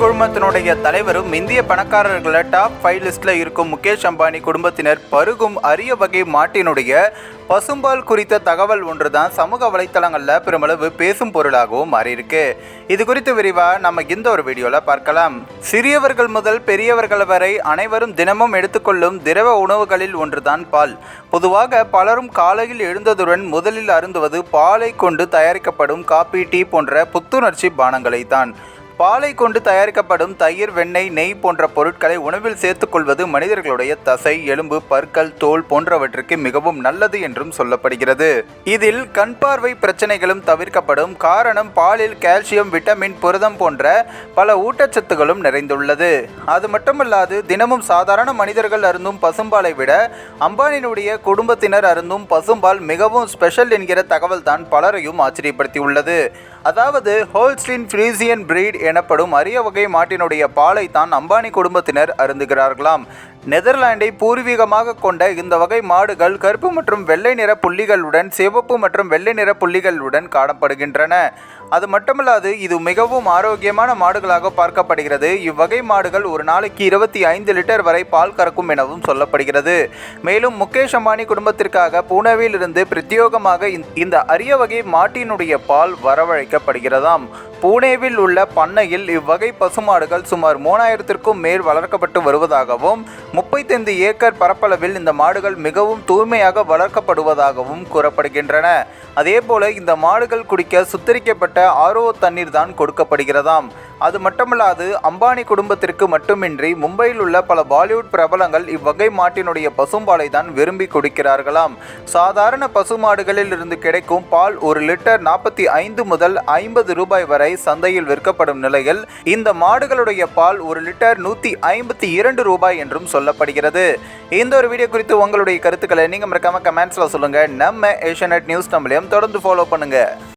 குழுமத்தினுடைய தலைவரும் இந்திய பணக்காரர்கள top five லிஸ்ட்ல இருக்கும் முகேஷ் அம்பானி குடும்பத்தினர் பருகும் அரிய வகை மாட்டினுடைய பசும்பால் குறித்த தகவல் ஒன்றுதான் சமூக வலைத்தளங்களில் பெருமளவு பேசும் பொருளாகவும் மாறியிருக்கு. இது குறித்து விரிவாக நம்ம இந்த ஒரு வீடியோவில் பார்க்கலாம். சிறியவர்கள் முதல் பெரியவர்கள் வரை அனைவரும் தினமும் எடுத்துக்கொள்ளும் திரவ உணவுகளில் ஒன்றுதான் பால். பொதுவாக பலரும் காலையில் எழுந்ததுடன் முதலில் அருந்துவது பாலை கொண்டு தயாரிக்கப்படும் காபி டீ போன்ற புத்துணர்ச்சி பானங்களை தான் பாலை கொண்டு தயாரிக்கப்படும் தயிர் வெண்ணெய் நெய் போன்ற பொருட்களை உணவில் சேர்த்துக்கொள்வது மனிதர்களுடைய தசை எலும்பு பற்கள் தோல் போன்றவற்றுக்கு மிகவும் நல்லது என்றும் சொல்லப்படுகிறது. இதில் கண் பார்வை பிரச்சனைகளும் தவிர்க்கப்படும். காரணம் பாலில் கால்சியம் விட்டமின் புரதம் போன்ற பல ஊட்டச்சத்துகளும் நிறைந்துள்ளது. அது மட்டுமல்லாது தினமும் சாதாரண மனிதர்கள் அருந்தும் பசும்பாலை விட அம்பானியினுடைய குடும்பத்தினர் அருந்தும் பசும்பால் மிகவும் ஸ்பெஷல் என்கிற தகவல் தான் பலரையும் ஆச்சரியப்படுத்தியுள்ளது. அதாவது ஹோல்ஸ்டீன் ஃப்ரீசியன் பிரீட் எனப்படும் அரிய வகை மாட்டினுடைய பாலை தான் அம்பானி குடும்பத்தினர் அருந்துகிறார்களாம். நெதர்லாண்டை பூர்வீகமாக கொண்ட இந்த வகை மாடுகள் கருப்பு மற்றும் வெள்ளை நிற புள்ளிகளுடன் சிவப்பு மற்றும் வெள்ளை நிற புள்ளிகளுடன் காணப்படுகின்றன. அது மட்டுமல்லாது இது மிகவும் ஆரோக்கியமான மாடுகளாக பார்க்கப்படுகிறது. இவ்வகை மாடுகள் ஒரு நாளைக்கு இருபத்தி ஐந்து லிட்டர் வரை பால் கறக்கும் எனவும் சொல்லப்படுகிறது. மேலும் முகேஷ் அம்பானி குடும்பத்திற்காக பூனேவில் இருந்து பிரத்யோகமாக இந்த- இந்த அரிய வகை மாட்டினுடைய பால் வரவழைக்கப்படுகிறதாம். பூனேவில் உள்ள பண்ணையில் இவ்வகை பசுமாடுகள் சுமார் மூணாயிரத்திற்கும் மேல் வளர்க்கப்பட்டு வருவதாகவும் முப்பத்தைந்து ஏக்கர் பரப்பளவில் இந்த மாடுகள் மிகவும் தூய்மையாக வளர்க்கப்படுவதாகவும் கூறப்படுகின்றன. அதேபோல இந்த மாடுகள் குடிக்க சுத்திரிக்கப்பட்ட ஆர்ஓ தண்ணீர் தான் கொடுக்கப்படுகிறதாம். அது மட்டுமல்லாது அம்பானி குடும்பத்திற்கு மட்டுமின்றி மும்பையில் உள்ள பல பாலிவுட் பிரபலங்கள் இவ்வகை மாட்டினுடைய பசும்பாலை தான் விரும்பி குடிக்கிறார்களாம். சாதாரண பசுமாடுகளில் இருந்து கிடைக்கும் பால் ஒரு லிட்டர் நாற்பத்தி ஐந்து முதல் ஐம்பது ரூபாய் வரை சந்தையில் விற்கப்படும் நிலையில் இந்த மாடுகளுடைய பால் ஒரு லிட்டர் நூற்றி ஐம்பத்தி இரண்டு ரூபாய் என்றும் சொல்லப்படுகிறது. இந்த ஒரு வீடியோ குறித்து உங்களுடைய கருத்துக்களை நீங்கள் மறக்காம கமெண்ட்ஸில் சொல்லுங்கள் நம்ம ஏஷியநெட் நியூஸ் நம்மளையும் தொடர்ந்து ஃபாலோ பண்ணுங்கள்